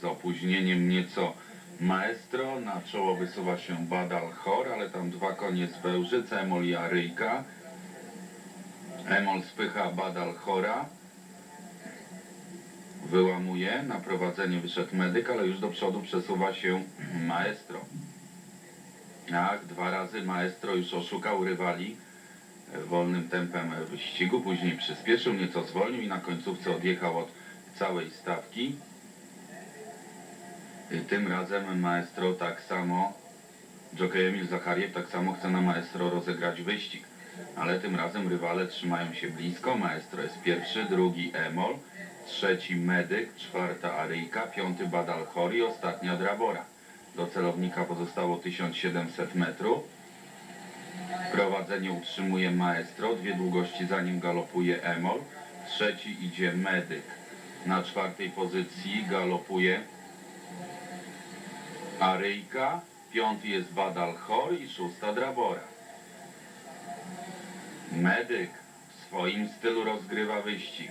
z opóźnieniem nieco Maestro. Na czoło wysuwa się Badal Chor, ale tam dwa konie z Bełżyc, Emol i Aryjka. Emol spycha Badal Chora. Wyłamuje, na prowadzenie wyszedł medyk, ale już do przodu przesuwa się Maestro. Tak, dwa razy Maestro już oszukał rywali wolnym tempem wyścigu, później przyspieszył, nieco zwolnił i na końcówce odjechał od całej stawki. I Tym razem Maestro tak samo, Jockey Emil Zachariew tak samo chce na Maestro rozegrać wyścig. Ale tym razem rywale trzymają się blisko. Maestro jest pierwszy, drugi Emol, trzeci Medyk, czwarta Aryjka, piąty Badal Chori, ostatnia Drabora. Do celownika pozostało 1700 metrów. Prowadzenie utrzymuje Maestro, dwie długości za nim galopuje Emol, trzeci idzie Medyk. Na czwartej pozycji galopuje Aryjka, piąty jest Badal Chor i szósta Drabora. Medyk w swoim stylu rozgrywa wyścig.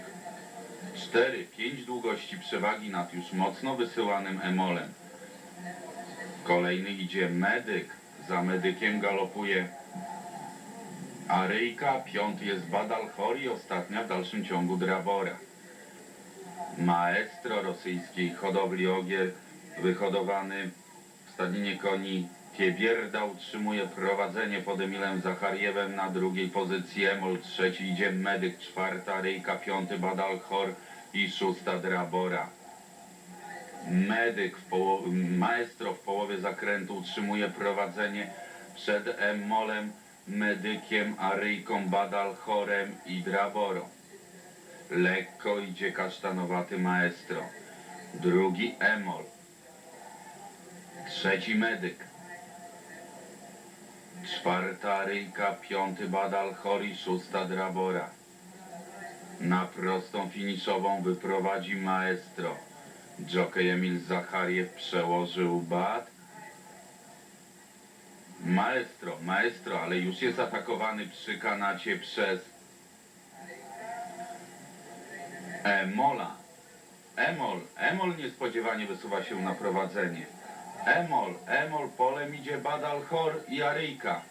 Cztery, pięć długości przewagi nad już mocno wysyłanym Emolem. Kolejny idzie Medyk, za Medykiem galopuje Aryjka, piąty jest Badal Chor i ostatnia w dalszym ciągu Drabora. Maestro rosyjskiej hodowli ogier, wyhodowany w stadninie koni Tiebierda utrzymuje prowadzenie pod Emilem Zachariewem na drugiej pozycji Emol, trzeci idzie Medyk, czwarta Ryjka, piąty Badal Chor i szósta Drabora. Medyk, w maestro w połowie zakrętu utrzymuje prowadzenie przed Emolem, Medykiem, Aryjką, Badal Chorem i Draborą. Lekko idzie kasztanowaty maestro. Drugi Emol. Trzeci medyk. Czwarta Ryjka, piąty Badal Chori, szósta Drabora. Na prostą finiszową wyprowadzi maestro. Jockey Emil Zachariew przełożył bat. Maestro, maestro, ale już jest atakowany przy kanacie przez Emola. Emol, Emol niespodziewanie wysuwa się na prowadzenie. Emol, Emol, polem idzie Badal Chor i Aryjka.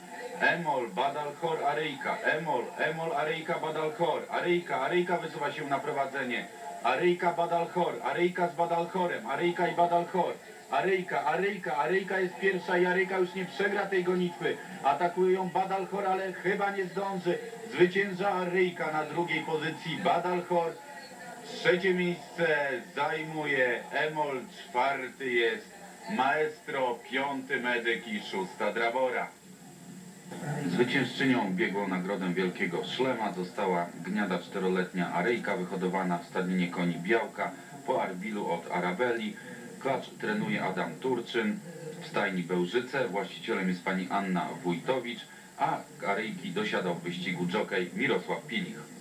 Emol, Badal Chor, Aryjka. Emol, Emol, Aryjka, Badal Chor. Aryjka, Aryjka wysuwa się na prowadzenie. Aryjka, Badal Chor. Aryjka z Badal Chorem. Aryjka i Badal Chor. Aryjka, Aryjka, Aryjka jest pierwsza i Aryjka już nie przegra tej gonitwy. Atakują Badal Chor, ale chyba nie zdąży. Zwycięża Aryjka na drugiej pozycji. Badal Chor. Trzecie miejsce zajmuje Emol, czwarty jest Maestro, piąty Medyk i szósta Drabora. Zwyciężczynią biegłą nagrodę Wielkiego Szlema została gniada czteroletnia Aryjka wyhodowana w stadninie koni Białka po Arbilu od Arabeli. Klacz trenuje Adam Turczyn w stajni Bełżyce. Właścicielem jest pani Anna Wójtowicz, a Aryjki dosiadał w wyścigu jockey Mirosław Pilich.